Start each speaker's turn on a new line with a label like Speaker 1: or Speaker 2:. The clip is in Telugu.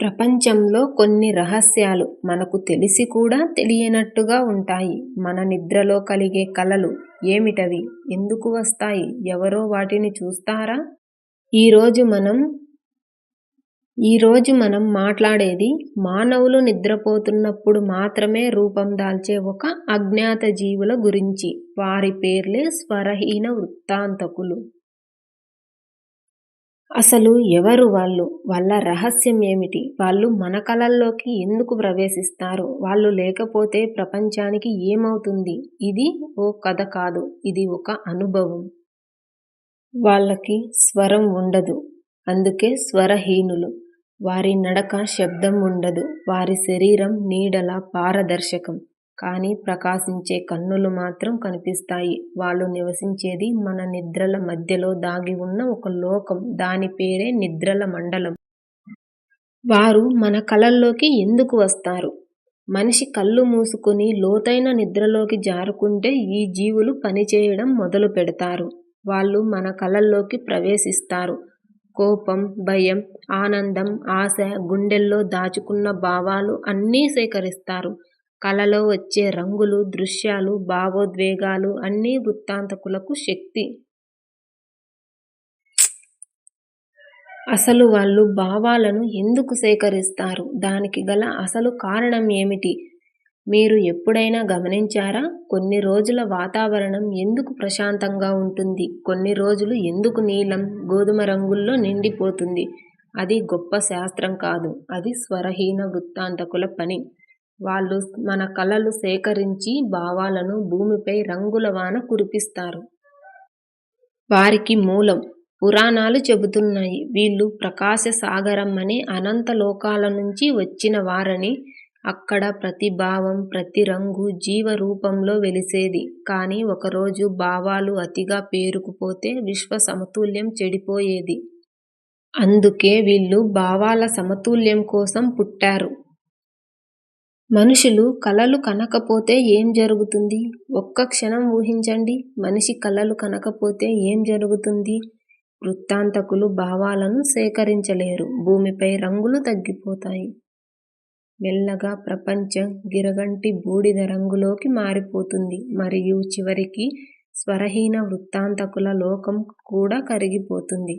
Speaker 1: ప్రపంచంలో కొన్ని రహస్యాలు మనకు తెలిసి కూడా తెలియనట్టుగా ఉంటాయి. మన నిద్రలో కలిగే కలలు ఏమిటవి? ఎందుకు వస్తాయి? ఎవరో వాటిని చూస్తారా? ఈరోజు మనం ఈరోజు మనం మాట్లాడేది మానవులు నిద్రపోతున్నప్పుడు మాత్రమే రూపం దాల్చే ఒక అజ్ఞాత జీవుల గురించి. వారి పేర్లే స్వరహీన వృత్తాంతకులు. అసలు ఎవరు వాళ్ళు? వాళ్ళ రహస్యం ఏమిటి? వాళ్ళు మన కళల్లోకి ఎందుకు ప్రవేశిస్తారు? వాళ్ళు లేకపోతే ప్రపంచానికి ఏమవుతుంది? ఇది ఓ కథ కాదు. ఇది ఒక అనుభవం. వాళ్ళకి స్వరం ఉండదు. అందుకే స్వరహీనులు. వారి నడక శబ్దం ఉండదు. వారి శరీరం నీడల పారదర్శకం. కానీ ప్రకాశించే కన్నులు మాత్రం కనిపిస్తాయి. వాళ్ళు నివసించేది మన నిద్రల మధ్యలో దాగి ఉన్న ఒక లోకం. దాని పేరే నిద్రల మండలం. వారు మన కలల్లోకి ఎందుకు వస్తారు? మనిషి కళ్ళు మూసుకుని లోతైన నిద్రలోకి జారుకుంటే ఈ జీవులు పనిచేయడం మొదలు పెడతారు వాళ్ళు మన కళల్లోకి ప్రవేశిస్తారు. కోపం, భయం, ఆనందం, ఆశ, గుండెల్లో దాచుకున్న భావాలు అన్నీ సేకరిస్తారు. కలలో వచ్చే రంగులు, దృశ్యాలు, భావోద్వేగాలు అన్నీ వృత్తాంతకులకు శక్తి. అసలు వాళ్ళు భావాలను ఎందుకు సేకరిస్తారు? దానికి గల అసలు కారణం ఏమిటి? మీరు ఎప్పుడైనా గమనించారా? కొన్ని రోజుల వాతావరణం ఎందుకు ప్రశాంతంగా ఉంటుంది? కొన్ని రోజులు ఎందుకు నీలం, గోధుమ రంగుల్లో నిండిపోతుంది? అది గొప్ప శాస్త్రం కాదు. అది స్వరహీన వృత్తాంతకుల పని. వాళ్ళు మన కళలు సేకరించి భావాలను భూమిపై రంగుల వాన కురిపిస్తారు. వారికి మూలం పురాణాలు చెబుతున్నాయి. వీళ్ళు ప్రకాశ సాగరం అనే అనంత లోకాల నుంచి వచ్చిన వారని. అక్కడ ప్రతి భావం, ప్రతి రంగు జీవ రూపంలో వెలిసేది. కానీ ఒకరోజు భావాలు అతిగా పేరుకుపోతే విశ్వ సమతుల్యం చెడిపోయేది. అందుకే వీళ్ళు భావాల సమతుల్యం కోసం పుట్టారు. మనుషులు కలలు కనకపోతే ఏం జరుగుతుంది? ఒక్క క్షణం ఊహించండి. మనిషి కలలు కనకపోతే ఏం జరుగుతుంది? వృత్తాంతకులు భావాలను సేకరించలేరు. భూమిపై రంగులు తగ్గిపోతాయి. మెల్లగా ప్రపంచం గిరగంటి బూడిద రంగులోకి మారిపోతుంది. మరియు చివరికి స్వరహీన వృత్తాంతకుల లోకం కూడా కరిగిపోతుంది.